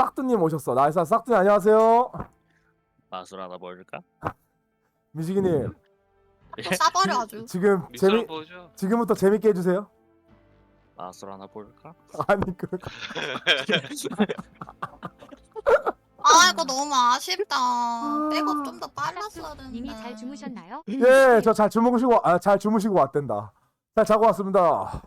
싹두님 오셨어. 나이스 싹두님 안녕하세요. 마술 하나 보여줄까? 미식이님 또 싸버려 아주. 지금 미션 재미 보여줘. 지금부터 재밌게 해주세요. 마술 하나 보여줄까? 아니 그 아 이거 너무 아쉽다. 백업 좀 더 빨랐어야 되는데. 님이 잘 주무셨나요? 예, 저 잘 주무시고 아 잘 주무시고 왔댄다. 잘 자고 왔습니다.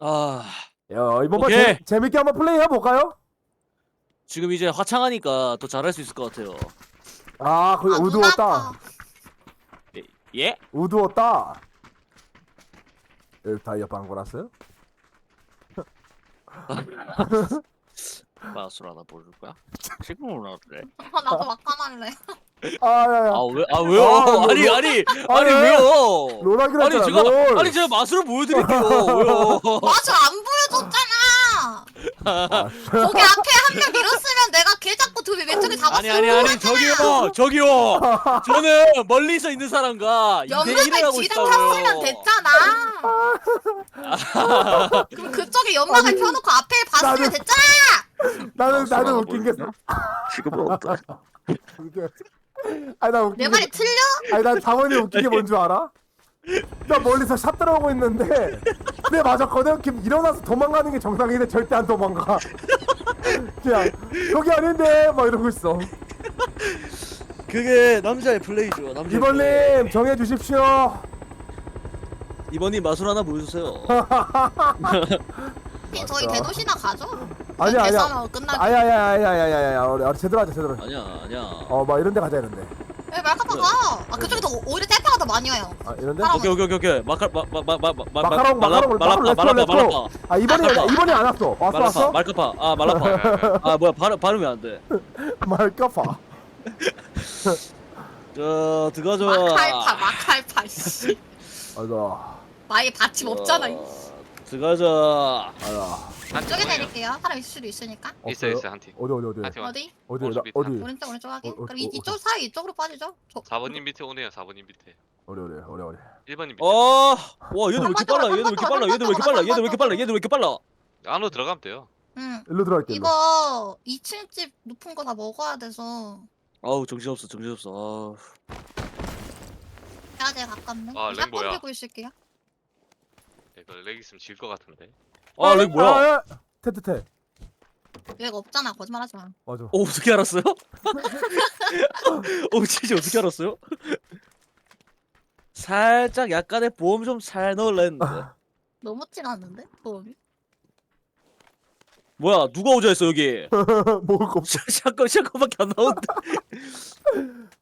아 야 이번 번 오케이. 재, 재밌게 한번 플레이 해볼까요? 지금 이제 화창하니까 더 잘할 수 있을 것 같아요. 아 거기 아, 눈 우두웠다. 예? 우두웠다. 여기 다이아 방구랐어요? 마술 하나 보여줄 거야? 지금 올라왔래. 아, 나도 막판할래. 아 야 야 아 왜? 아 왜요? 아, 로- 아니 로- 아니 아, 아니 왜? 왜요? 롤하기로 아니 했잖아. 제가 롤. 아니 제가 마술을 보여드릴게요. 왜요? 맞아 안. 아, 거기 앞에 한 명 밀었으면 내가 걔 잡고 두 왼쪽에 잡았어. 아니 아니 아니 저기요 저기요. 저는 멀리서 있는 사람과 2대 1을 연막을 하고 뒤를 탔으면 있다고요. 됐잖아. 그럼 그쪽에 연막을 아니, 펴놓고 앞에 봤으면 나는- 됐잖아. 나는 마술 나는 웃긴 게 보여줄까? 지금 없다. 아니 나 웃긴 내게 말이 틀려? 아니 난 장원이 웃긴 게 뭔 줄 알아? 나 멀리서 샷 들어오고 있는데 네 맞았거든? 김 일어나서 도망가는 게 정상인데 절대 안 도망가 그냥 여기 아닌데 막 이러고 있어 그게 남자의 플레이죠. 남자의 플레이. 이번님 정해주십시오 이번님 마술 하나 보여주세요. 저희 맞다. 대도시나 가죠. 아니야 아니야 계산하고 끝나고. 아야 아야 아야 아야 아야 우리 우리 제대로 하자 제대로 아니야 아니야. 어 막 이런 데 가자 이런 데 아왜 말카파 가? 아 그쪽이 더 오히려 텔파가 더 많이 와요. 이런 데? 사람- 오케이 오케이 오케이 오케이 마카 마마마마 마카롱 마카롱 말라파 렛츠고 말라파 렛츠고 말라파 아 마카파. 이번이 안 왔어 왔어 왔어? 말카파 아 말라파 아 뭐야 발음 발음이 안 돼. 말까봐 저 들어가죠. 마칼파 마칼파 씨. 아이고 마에 받침 없잖아. 한팀 쪽에 뭐 예요? 내릴게요. 사람 있을 수도 있으니까. 있어 있어 한 팀. 어디 어디 어디 한 팀. 어디? 어디 밑에 어디 오른쪽 오른쪽 확인. 어, 어, 그럼 어, 이, 이쪽 사이 이쪽으로 빠지죠. 저, 4번님 밑에 오네요. 4번님 밑에. 어디 어디 어디 어디 1번님 밑에. 어, 와 얘들 왜 이렇게 빨라? 한 얘들 왜 이렇게 빨라? 얘들 왜 이렇게 빨라? 얘들 왜 이렇게 빨라? 얘들 왜 이렇게 빨라? 안으로 들어가면 돼요. 응. 일로 들어갈게 일로 이거 2층 집 높은 거 다 먹어야 돼서 아우 정신 없어, 정신 없어. 해야 돼 가깝네. 아, 샷건 뭐야? 들고 있을게요. 이거 렉 있으면 질 것 같은데. 아, 렉 뭐야? 아, 아, 테테테 얘가 없잖아. 거짓말하지 마. 맞아 어 어떻게 알았어요? 어 진짜 어떻게 알았어요? 살짝 약간의 보험 좀 잘 넣을랬는데 너무 티났는데 보험이. 뭐야 누가 오자 했어 여기 먹을 거 없어 잠깐 잠깐밖에 안 나온다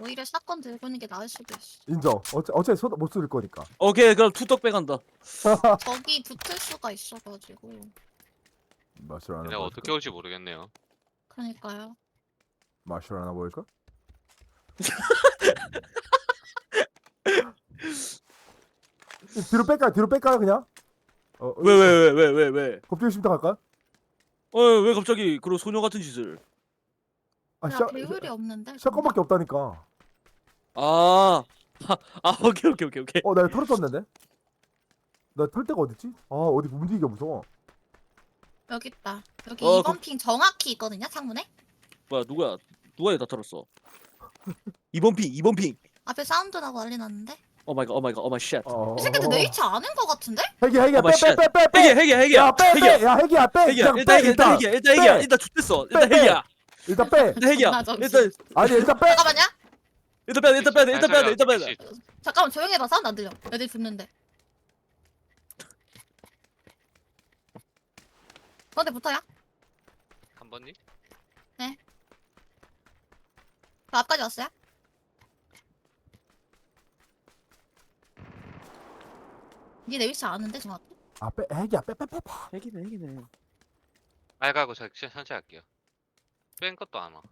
오히려 샷건 들고 있는 게 나을 수도 있어. 인정 어차, 어차피 쏟아 못 쏠 거니까 오케이 그럼 투떡 빼간다 저기 붙을 수가 있어가지고. 마실 하나 내가 보일까? 어떻게 올지 모르겠네요. 그러니까요. 마실 하나 보일까? 뒤로 뺄까요? 뒤로 뺄까요 그냥? 어, 왜 왜 왜 왜 왜왜 겁주기 쉽다 갈까요? 어, 왜 갑자기 그런 소녀 같은 짓을 아 야 샷, 배율이 없는데. 샷건밖에 없다니까 아, 아, 아 오케이 오케이 오케이 오케이 어 나 털을 떴는데? 나털 데가 어딨지? 아 어디 움직이기가 무서워 여기 있다. 여기 어, 2번 핑 정확히 있거든요. 창문에. 뭐야 누구야 누가 얘다 털었어 2번 핑 2번 핑 앞에 사운드 나고 난리 났는데. 오 마이 갓 오 마이 갓 오 마이 쉣 어, 이 새끼들 네이치 아는 거 같은데? 핵이 핵이야 어, 마, 쉣. 빼빼빼 빼 빼 핵이야 핵이야 핵이야 야 빼 핵이야 빼! 야 핵이야 빼! 핵이야 그냥 일단 빼 핵이야 일단 핵이야 일단 핵이야 빼. 일단 죽됐어 일단 빼, 빼. 핵이야 일단 빼! 일단 핵이야 존나 정신. 일단 아니 일단 빼! 잠깐만요. 일단 빼야 돼 일단 빼야 돼 일단 빼야 돼 일단 빼야 돼 잠깐만 조용히 해봐. 사운드 안 들려. 애들 죽는데. 너한테 붙어야? 3번님? 저 앞까지 왔어요? 니 네이치 아는데 정확히? 아 빼! 핵이야 빼 빼 빼 빼 핵이네 핵이네 빨가고 저 천천히 할게요. 뺀 것도 안 와.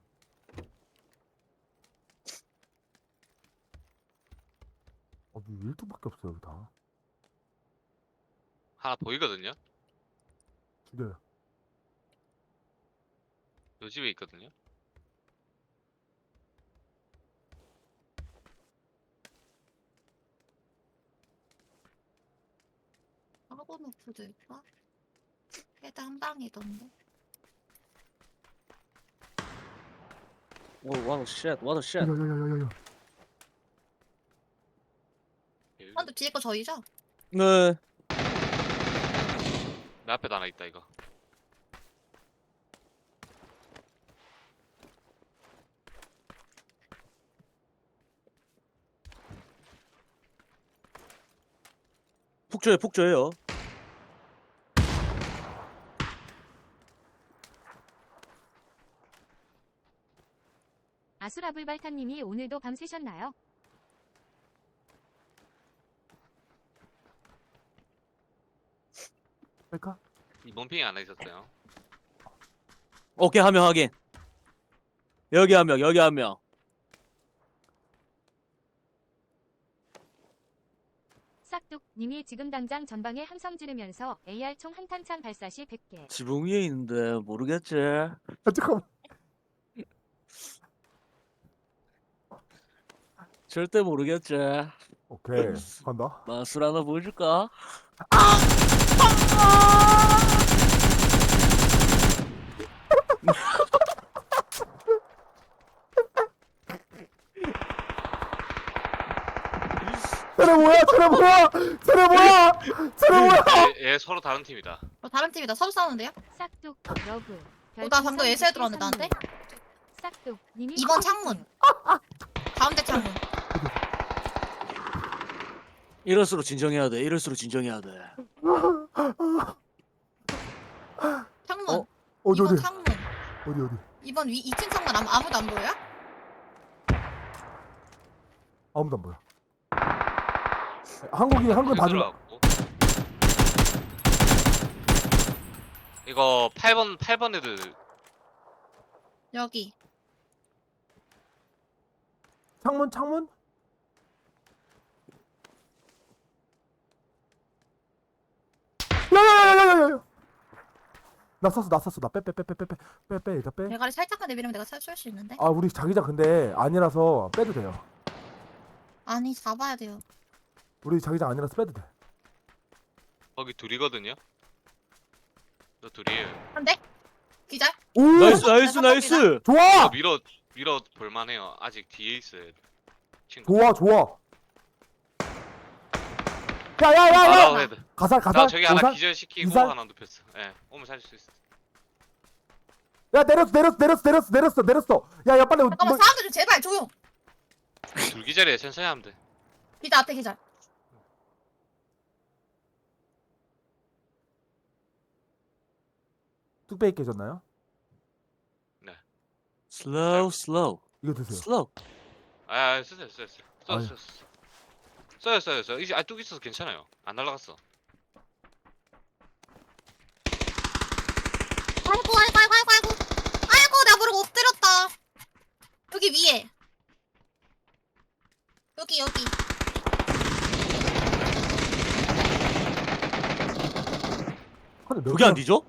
어, 일뚝밖에 없어 여기 다 하나 보이거든요. 죽여요 요 집에 있거든요. 하고 노프도 있다? 헤드 한 방이던데. 오 와우 쉣 와우 쉣 야야야야야. 아, 근데 뒤에 거 저희죠? 네 내 앞에도 하나 있다 이거. 폭조해 폭조해요 아수라불발탄님이 오늘도 밤새셨나요? 뺄까? 이번 핑이 하나 있었어요. 오케이 한 명 확인 여기 한 명 여기 한 명 싹둑님이 지금 당장 전방에 함성 지르면서 AR 총 한탄창 발사 시 100개. 지붕 위에 있는데 모르겠지 아 잠깐만. 절대 모르겠지 오케이 간다. 마술 하나 보여줄까? 쟤네 뭐야? 쟤네 뭐야? 쟤네 뭐야? 쟤네 뭐야? 얘, 얘 서로 다른 팀이다. 어, 다른 팀이다. 서로 싸우는데요? 싹둑 러브. 어, 나 방금 예시에 들어왔는데 나한테? 싹둑 님이 2번 창문. 가운데 창문. 이럴수록 진정해야 돼 이럴수록 진정해야 돼 창문. 어? 어디 2번 어디 창문. 어디 어디? 2번 위 2층 창문 아무, 아무도 안 보여요? 아무도 안 보여. 한국인 한국 봐준 들어갔고. 이거 8번 8번 애들 여기. 창문 창문? 야야야야야야! 나 썼어 나 썼어 나빼빼 빼 빼 빼 빼빼 일단 빼. 대가리 살짝만 내밀면 내가 쏠 수 있는데? 아 우리 자기장 근데 아니라서 빼도 돼요. 아니 잡아야 돼요. 우리 자기장 아니라서 빼도 돼. 거기 둘이거든요. 너 둘이에요. 한대? 기절? 오 나이스 나이스 나이스 좋아 이거 밀어 밀어 볼만해요. 아직 뒤에 있어요. 친구. 좋아 좋아. 야야야야! 아, 나 헤드. 가살 나 가살. 저기 하나 오살? 기절 시키고 이살? 하나 눕혔어. 예, 오면 살릴 수 있어. 야 내렸어 내렸어 내렸어 내렸어 내렸어 내렸어. 야야 빨리 잠깐만 뭐, 사람들 좀 제발 조용. 둘 기절이야. 천천히 하면 돼. 기절 앞에 기절. 뚝배기 깨졌나요? 슬로우 슬로우 이거 드세요. 슬로우 아, 아, 쓰세요, 쓰세요, 쓰세요. 아유. 써요, 써요, 써요. 이제 아뚝 있어서 괜찮아요. 안 날라갔어. 아이고 아이고 아이고 아이고 아이고. 아이고 내가 모르고 엎드렸다. 여기 위에. 여기 여기. 근데 몇 그게 안 뒤져?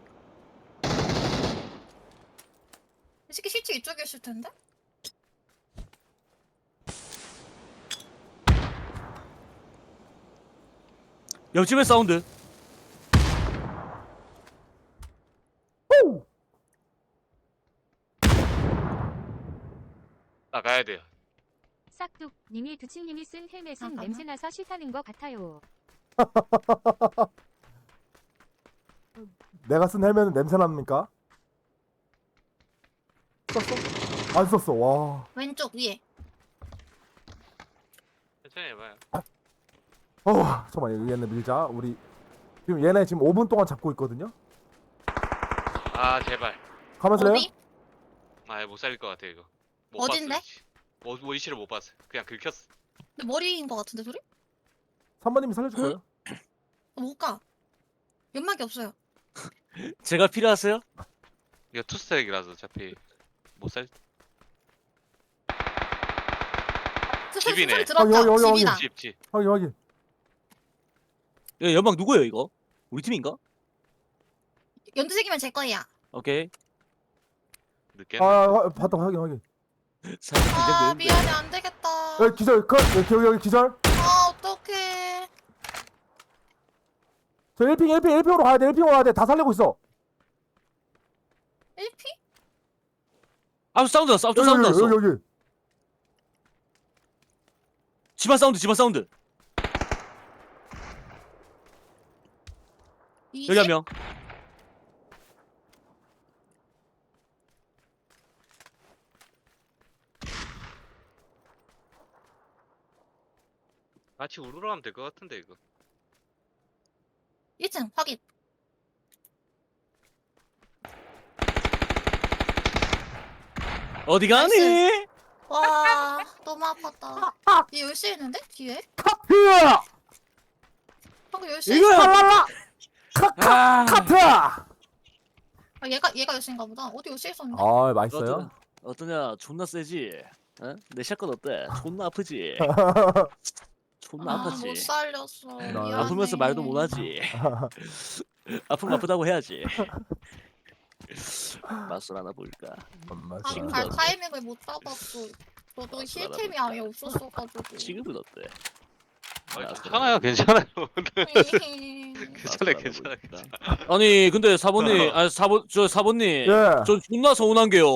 이 새끼 실제 이쪽에 있을 텐데? 옆집에 사운드 오! 나가야 돼요. 싹둑님이 두친님이 쓴 헬멧은. 냄새나서 싫다는 것 같아요. 내가 쓴 헬멧은 냄새 납니까? 썼어? 안 썼어. 와. 왼쪽 위에. 천천히 해봐요. 어, 잠깐만 얘네 밀자. 우리 지금 얘네 지금 5분 동안 잡고 있거든요. 아, 제발. 해요? 어디? 아, 못 살릴 것 같아 이거. 못 어딘데? 봤어. 뭐, 뭐 위치를 못 봤어. 그냥 긁혔어. 근데 머리인 것 같은데 소리? 3번님이 살려줄 거예요? 어, 못 가. 연막이 없어요. 제가 필요하세요? 이거 투스택이라서 어차피 못 살. 그 소리, 집이네. 소리 들었다. 어, 여기, 여기, 여기. 집이다. 집, 집. 확인 확인. 야, 연막 누구예요 이거? 우리 팀인가? 연두색이면 제 거야. 오케이. 아, 아, 아 봤다 확인 확인 아 미안해 안 되겠다. 여기 기절 컷 여기 여기, 기절. 아 어떡해. 저 1핑 1핑 1핑으로 가야 돼 1핑으로 가야 돼 다 살리고 있어 1피? 아 사운드 났어. 사운드 여기, 여기 여기 집안 사운드 집안 사운드. 여기 한 명. 같이 우르르 가면 될 것 같은데 이거 1층 확인. 어디 가니? 와 너무 아팠다. 얘 열쇠 있는데 뒤에? 카트 방금 열쇠. 이거야. 칼랄 라 카카 아, 카트 아 얘가 얘가 열쇠인가 보다. 어디 열쇠 있었는데? 아 맛있어요 어떠냐? 존나 세지. 어? 내 샷건 어때? 존나 아프지. 존나 아, 아팠지. 못 살렸어. 나- 미안해. 아프면서 말도 못하지. 아픈 거 아프다고 해야지. 맛술 하나 볼까? 아, 지금 갈 어때? 타이밍을 못 잡았어. 저도 아, 힐템이 아예 없었어가지고. 지금은 어때? 아, 맛술 괜찮아요 괜찮아요. 하나 괜찮아요 볼까? 아니 근데 사모님, 아니 사모 저 사모님, 예전 존나 서운한 게요.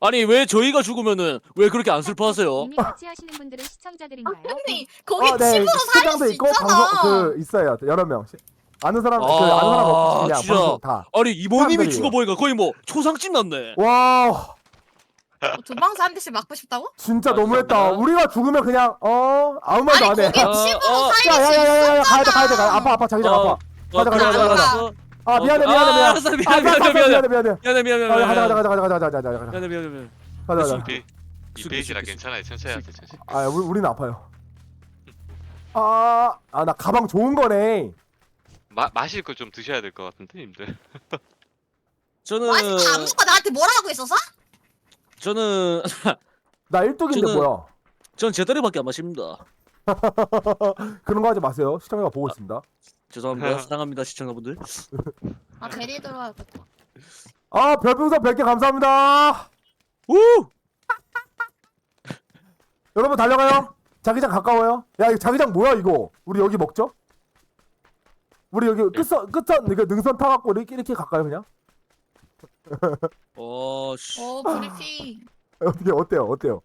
아니 왜 저희가 죽으면은 왜 그렇게 안 슬퍼하세요? 이미 같이 하시는 분들은 시청자들인가요? 언니 거기 어, 네, 친구로 수 있고 있잖아. 방송 그 있어요 여러 명 시- 아는 사람 그 아, 아는 사람 없이 그냥 진짜. 방송 다 아니 이모님이 사람들이. 죽어보니까 거의 뭐 초상집 났네. 와 어, 두 방서 한 대씩 맞고 싶다고? 진짜 아, 너무했다 죄송합니다. 우리가 죽으면 그냥 어 아무 말도 아니 안해 거기 어, 친구로 어. 살릴 수 야야야야야 가야 돼 가야돼 있었잖아. 가 아파 아파 자기장 어. 아파 가자, 가자, 가자, 가자. 아 미안해 어, 미안해 아, 미안해 알았어, 미안해, 미안해, 알았어, 미안해. 미안해 미안해 미안해 미안해 아, 가자 가자 미안해. 가자 가자 가자 가자 가자 가자 미안해 미안해 미안해. 가자 가자 이, 이 숙이, 페이지라 숙이, 괜찮아요 천천히 하세요 천천히 아 우리 우리는 아파요 아 아 나 가방 좋은 거네 마, 마실 거 좀 드셔야 될 것 같은데 님들 저는 안 먹고 나한테 뭐라 하고 있었어? 저는 나 일뚝인데 저는- 뭐야? 전 제다리밖에 안 마십니다. 그런 거 하지 마세요. 시청자가 보고 있습니다. 죄송합니다. 사랑합니다 시청자분들. 아 대리 들어야겠다. 아 별풍선 100개 감사합니다. 우! 여러분 달려가요. 자기장 가까워요. 야 이거 자기장 뭐야 이거? 우리 여기 먹죠? 우리 여기 끝선 끝선 이거 능선 타갖고 이렇게 이렇게 갈까요 그냥 어 씨. 어 브리핑. 어떻게 어때요 어때요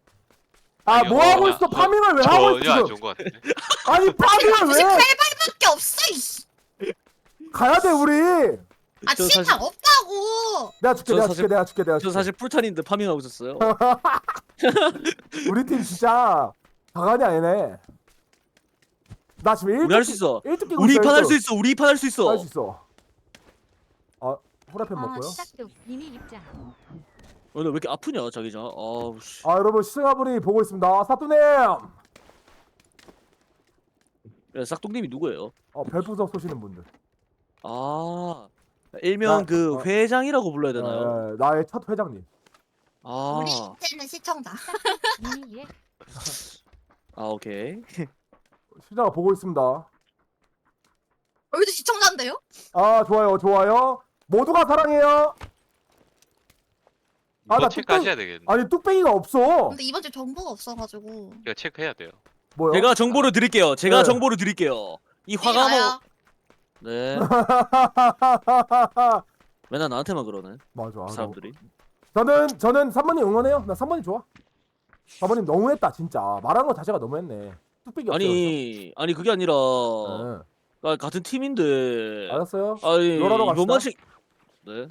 아 아니요, 뭐 하고 어, 있어 어, 파밍을 왜 하고 있어 전혀 안 지금 좋은 것 같은데 아니 파밍을 무슨 왜 칼발밖에 없어 이씨. 가야 돼 우리 아저 진짜 사실- 없다고. 내가 줄게 저 내가 사실- 줄게 내가 줄게 내가 저 줄게 사실 풀탄인데 파밍하고 있었어요. 우리 팀 진짜 가관이 아니네 나 지금 1등 우리 할 수 있어. 일등 끼고 우리 있어, 이판 할 수. 있어. 우리 이판 할 수 있어. 할수 있어 아 후라이팬 아, 먹고요 이미 입장. 어, 나왜 이렇게 아프냐 자기장. 아우 씨. 아 여러분 시청자분이 보고 있습니다 사또님 야, 싹둑님이 누구예요? 어 별풍선 쏘시는 분들 아 일명 나- 그 어. 회장이라고 불러야 되나요? 예, 나의 첫 회장님 아, 우리 때는 시청자. 이미 예. 아 오케이. 시청자가 보고 있습니다 여기도 시청자인데요? 아 좋아요 좋아요 모두가 사랑해요 아, 이거 나 체크하셔야 되겠네 아니 뚝배기가 없어 근데 이번 주 정보가 없어가지고. 이거 체크해야 돼요 뭐요? 제가 정보를 드릴게요. 제가 네. 정보를 드릴게요. 이 화가. 뭐 네. 맨날 나한테만 그러네. 맞아 아, 사람들이. 저는 저는 3번님 응원해요 나 3번님 좋아 4번님 너무했다 진짜 말하는 거 자체가 너무했네 뚝배기 없어 아니 아니 그게 아니라 네. 아, 같은 팀인데. 알았어요 아니 갑시다. 이번만씩. 네.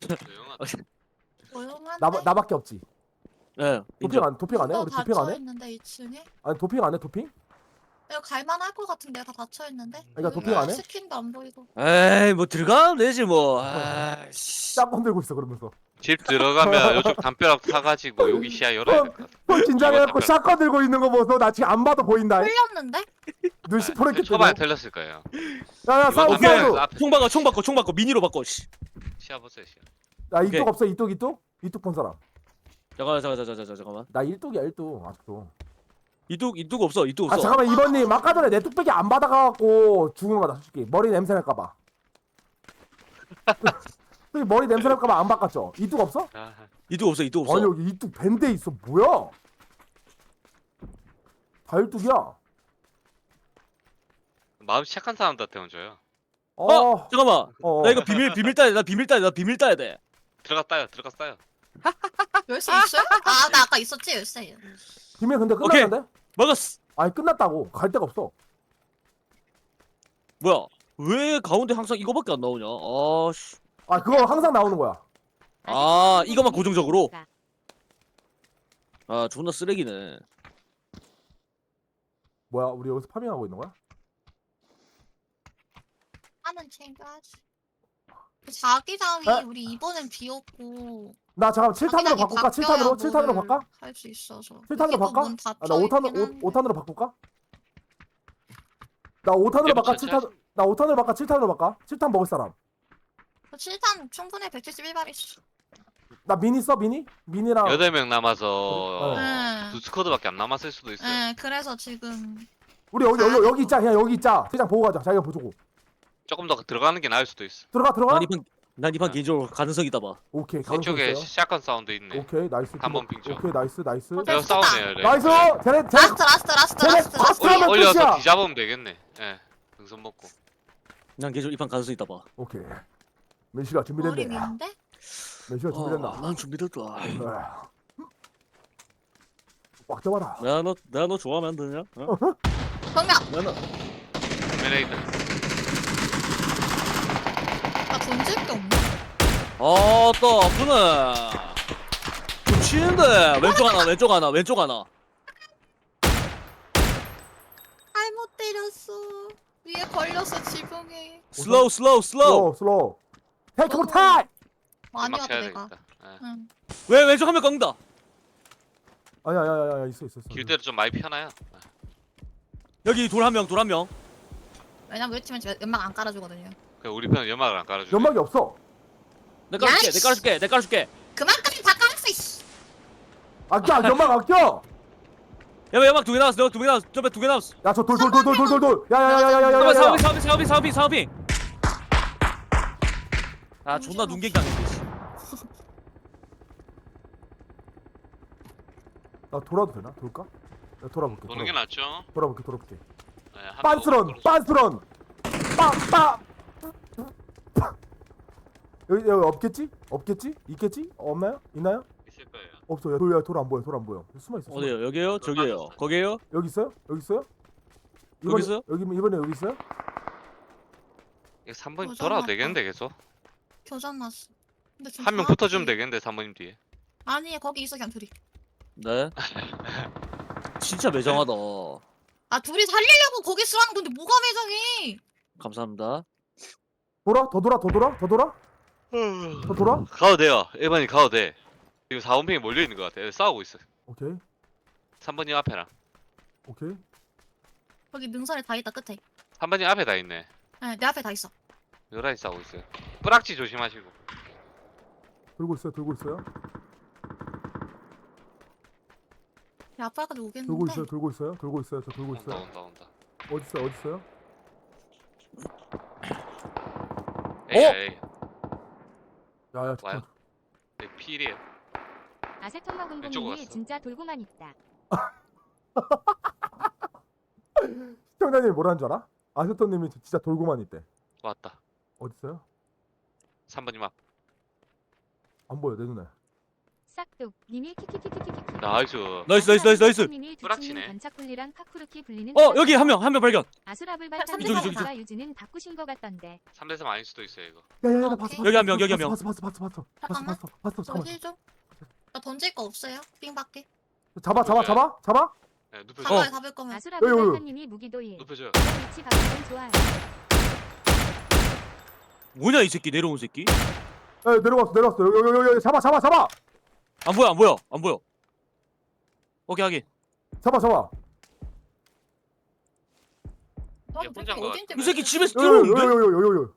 조용하다 조용한데. 나, 나밖에 없지 네. 도핑 인정. 안 도핑 안 해? 또 우리 도핑 안 해? 닫혀있는데 2층에? 아니 도핑 안 해 도핑? 내가 갈만할 것 같은데 다 닫혀 있는데? 그러니까 도핑 안 해? 스킨도 안 보이고 에이 뭐 들어가면 되지 뭐. 아이씨. 짬 건들고 있어 그러면서 집 들어가면 이쪽 담벼락 타가지고 여기 시야 열어야 될 것 같아 또 긴장해갖고 이거 샷건 들고 있는 거 보소 나 지금 안 봐도 보인다 흘렸는데? 눈 시퍼렇게 초반에 뜨네 틀렸을 거예요 야야 이거 싸우 담벼락 싸우 앞에 총 바꿔 총 바꿔 총 바꿔 미니로 바꿔. 씨. 시야 보세요 시야 야 오케이. 이뚝 없어 이뚝 이뚝? 이뚝 본 사람 잠깐 잠깐 잠깐 잠깐 잠깐만. 나 1뚝이야 1뚝 아직도 이뚝 이뚝 없어 이뚝 아 없어. 잠깐만 이번님 아까 전에 내 뚝배기 안 받아가갖고 죽은 거다 솔직히 머리 냄새 날까봐 솔직히 머리 냄새 날까봐 안 바꿨죠? 이뚝 없어? 아, 이뚝 없어 이뚝 없어. 아니 여기 이뚝 밴데 있어 뭐야 다 1뚝이야 마음 착한 사람들한테 얹어요 어, 잠깐만. 어. 나 이거 비밀 비밀 따야 돼. 나 비밀 따야 돼. 나 비밀 따야 돼. 들어갔다요. 들어갔어요. 열쇠 있어요? 아 나 아까 있었지 열쇠. 김에 근데 오케이. 끝났는데? 먹었어. 아니 끝났다고 갈 데가 없어 뭐야? 왜 가운데 항상 이거밖에 안 나오냐? 아씨. 아 그거 항상 나오는 거야 아, 이것만 고정적으로? 아 존나 쓰레기네. 뭐야 우리 여기서 파밍하고 있는 거야? 하는 챙겨야지. 그 자기장이 에? 우리 이번엔 비었고 나 잠깐 7탄으로 바꿀까? 7탄으로? 7탄으로 바꿔? 할수 있어서. 7탄으로 바꿔? 아, 나 5탄, 5, 5탄으로 바꿀까? 나 5탄으로 네, 바꿔 뭐 7탄 나 5탄으로 바꿔 7탄으로 바꿔 7탄 먹을 사람 7탄 충분해 171발 있어. 나 미니 써 미니? 미니랑 여덟 명 남아서 응. 두 스쿼드밖에 안 남았을 수도 있어요. 응 그래서 지금 우리 여기 여기 여기 있자 그냥 여기 있자 대장 보고 가자 자기가 보고 조금 더 들어가는 게 나을 수도 있어. 들어가 들어가 난 이판 난 이판 개인적으로 가능성 있다 봐. 오케이 가능성 이쪽에 있어요 샷건 사운드 있네. 오케이 나이스 한번 빙죠. 오케이 나이스 나이스 어. 싸우네요. 네. 나이스 쟤네 쟤네 라스트 라스트 라스트 쟤네 라스트 라스트. 올려, 올려서 끝이야. 뒤잡으면 되겠네. 예. 등선 먹고. 난 개인적으로 이판 가능성 있다 봐. 오케이 메시가 머리 준비됐네 위인데? 메시가 준비됐나 아, 난 준비됐다. 에휴. 꽉 잡아라 내가 너 내가 너 좋아하면 안 되냐? 어? 경력 내가 너 메레이드. 나 던질 게 없네. 아따 아프네. 좀 치는데 왼쪽 하나 왼쪽 하나 왼쪽 하나. 잘못 때렸어. 위에 걸렸어 지붕에. 슬로우 슬로우 슬로우. 슬로우 슬로우 헬기로 탈! 많이 와도 막혀야 내가. 되겠다. 예. 응. 왜 왼쪽 한 명 꺾는다. 아야야야야 있어 있어 있어. 길대로 좀 많이 피하나요? 예. 여기 돌 한 명, 돌 한 명. 왜냐면 우리 팀은 지금 연막 안 깔아주거든요. 그냥 우리 편 연막을 안 깔아주죠. 연막이 없어. 내 깔아줄게, 내 야이씨. 깔아줄게, 내 깔아줄게. 그만까지 다 깔았어. 이씨. 아껴 연막 아껴. 야, 연막 두 개 나왔어, 연막 두개 나왔어, 저에 두개 나왔어. 야저 돌 돌 돌 돌 돌 돌돌. 야야야야야야야. 사업핑, 사업핑, 사업핑, 사업핑, 사업핑. 아 존나 눈갱 당했네. 씨. 나 돌아도 되나? 돌까? 나 돌아볼게 보는 게 돌아, 낫죠. 돌아볼게 돌아볼게. 예, 한 빤스런 번 빤스런! 빠빠! 여기 여기 없겠지? 없겠지? 있겠지? 없나요? 있나요? 있을 거예요. 없어요. 돌야 돌 안 보여 돌 안 보여. 숨어 있어 숨어. 어디요? 여기요? 저기요? 거기요. 여기 있어요? 여기 있어요? 여기 있어요? 여기 이번에 여기 있어요? 이거 3번 어, 돌아도 잠깐만. 되겠는데 계속. 교전 났어. 근데 지금 한 명 정확히- 붙어주면 되겠는데 3번님 뒤에. 아니 거기 있어 그냥 둘이. 네. 진짜 매정하다. 아 둘이 살리려고 거기 쓰라는 건데 뭐가 매정해? 감사합니다. 돌아 더 돌아 더 돌아 더 돌아 더 돌아 가도 돼요. 1번이 가도 돼. 지금 4번핑이 몰려 있는 것 같아. 애들 싸우고 있어. 오케이 3번님 앞에랑. 오케이 거기 능선에 다 있다 끝에. 3번님 앞에 다 있네. 네, 내 앞에 다 있어. 여라이 싸우고 있어요. 뿌락지 조심하시고. 들고 있어요 들고 있어요 내 앞에까지 들고 오겠는데. 있어요 들고 있어요 들고 있어요 저 들고 온다 있어요 온다 온다. 어디 있어요 어디 있어요 에이 어? 에이. 야야 와요? 네, 필이에요. 아세톤마 공공님이 갔어. 진짜 돌고만 있다. 시청자님이 뭐라는 줄 알아 아세토님이 진짜 돌고만 있대 왔다. 어디 있어요 3번님 앞. 안 보여 내 눈에 싹둑 님이 키키키키키키키. 나이스. 나이스 나이스 나이스 나이스. 님이 뿌락치네. 반짝불리랑 파쿠르키 불리는. 어 여기 한 명 한 명 발견. 아수라불 저기, 저기, 발탄 저기. 가 유지는 바꾸신 것 같던데. 3대3 아닐 수도 있어요 이거. 야야야 나 오케이. 봤어 봤어 여기 한 명, 여기 한 명. 봤어 봤어 봤어 봤어 봤어 잠깐만. 봤어 봤어 저 잠깐만 힐 좀. 나 던질 거 없어요? 삥밖에. 잡아 잡아 잡아 잡아 네, 눕혀줘. 사과에 잡을 거면. 아수라불 여기, 여기. 발탄님이 무기도일. 눕혀줘요. 위치 바꾸면 좋아요. 뭐냐 이 새끼 내려온 새끼. 야 내려왔어 내려왔어 여기 여기 여기 잡아 잡아 잡아 안 보여 안 보여 안 보여. 오케이 하긴. 잡아 잡아? 이 새끼 집에서 여기 여기 뛰어오는데? 여기 여기 여기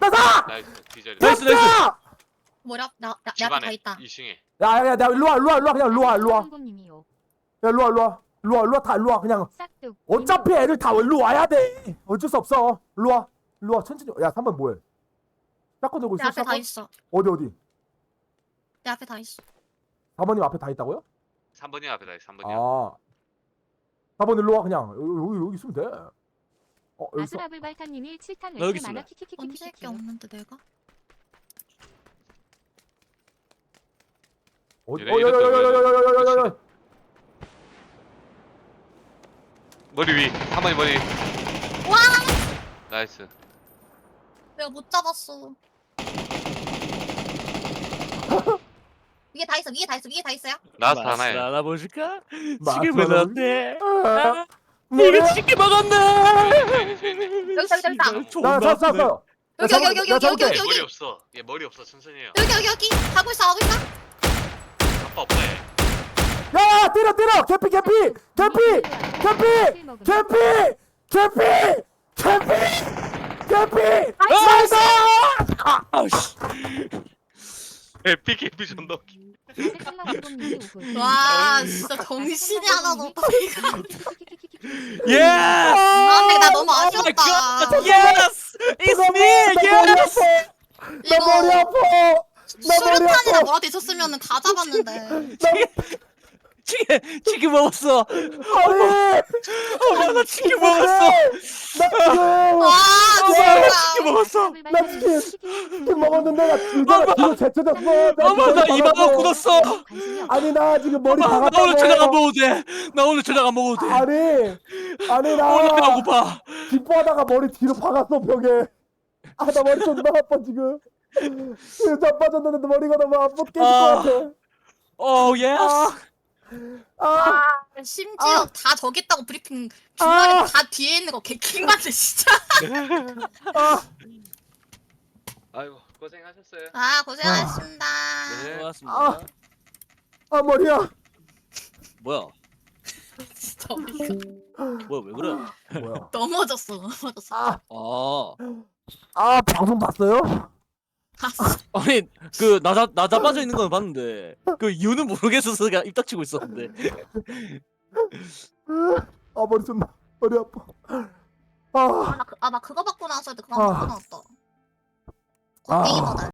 나사 나이스. 디젤. 나이스, 나이스. 뭐야? 나, 나, 내 앞에 다 집안에 있다. 2층에. 야야야 나 일로 와 일로 와 일로 와 그냥 일로 와 일로 와야. 일로 와 일로 와 일로 와 일로 와다 일로 와 그냥 싹둑. 어차피 애들 다 일로 와야 돼 어쩔 수 없어 일로 와 일로 와 천천히 야 3번 뭐해 샷건 들고 내 있어 앞에 다 샷건 있어. 어디 어디 내 앞에 다 있어. 4번님 앞에 다 있다고요 3번님 앞에 다 있어. 3번님. 아 4번 일로 와 그냥 여기 여기, 여기 있으면 돼 어, 여기서 아수라불 발탄님이 7탄 나 여기 왜 이렇게 많아 키키키키키키. 없는데 내가? 어, 이래, 어, 야, 야, 야, 야, 야, 야, 야, 야, 야. 머리 위 한마디 머리 와 나이스 내가 못 잡았어. 위에 다 있어 위에 다 있어 위에 다 있어요. 마스 하나에 하나 보실까? 마스 지금은 하나 어때? 아, 뭐야? 치킨 먹었네. 여기 여기 여기 있다. 나 샀어. 샀어. 여기 나 여기 여기 여기 여기. 여기 얘 머리 여기 없어 얘 머리 없어 천천히 해요 여기 여기 여기 가고 있어 가고 있어. 아빠 없다 얘 야, 때려, 때려! 개피, 개피! 개피! 개피! 개피! 개피! 개피! 개피! 나이스! 아우씨. 에픽 존나 웃기 와 진짜 정신이 하나도 없다. 예. 아 근데 나 너무 아쉬웠다. 나 me. 머리 아파! Yes. 나 머리 이거 아파! 나 머리 수류탄이나 아파! 뭐라도 있었으면 다 잡았는데. 치킨 치킨 먹었어. 아니! 엄마 나 치킨 먹었어. 나 엄마 나 치킨 진짜. 먹었어. 나 치킨, 치킨 먹었는데 나! 뒤로 제쳐졌어! 나 엄마 나 이만 원. 굳었어. 아니 나 지금 머리 엄마 나 오늘 저녁 안 박았다고! 먹어도 돼. 나 오늘 저녁 안 먹어도 돼. 아니! 아니 오늘 배가 나 고파. 기뻐하다가 머리 뒤로 박았어 벽에 아 나 머리 존나 아파 지금 의자 빠졌는데 머리가 너무 아파 깨질 아. 것 같아 오 예스. 아 심지어 다 저기 있다고 브리핑 중간에 아. 다 뒤에 있는 거 개킹받네 진짜. 아, 아이고 고생하셨어요 아 고생하셨습니다. 네. 고맙습니다. 아. 아 머리야 뭐야? 진짜 어이가 뭐야 왜 그래? 뭐야 넘어졌어 넘어졌어. 아, 아 아 방송 봤어요? 봤어. 아니 그 나자 나자 빠져 있는 건 봤는데 그 이유는 모르겠어서 그냥 입 닥치고 있었는데. 아 머리 존나 머리 아파 아 아 나 그, 아, 나 그거 받고 나서 그거 아. 받고 나왔다. 아. 게임 모드.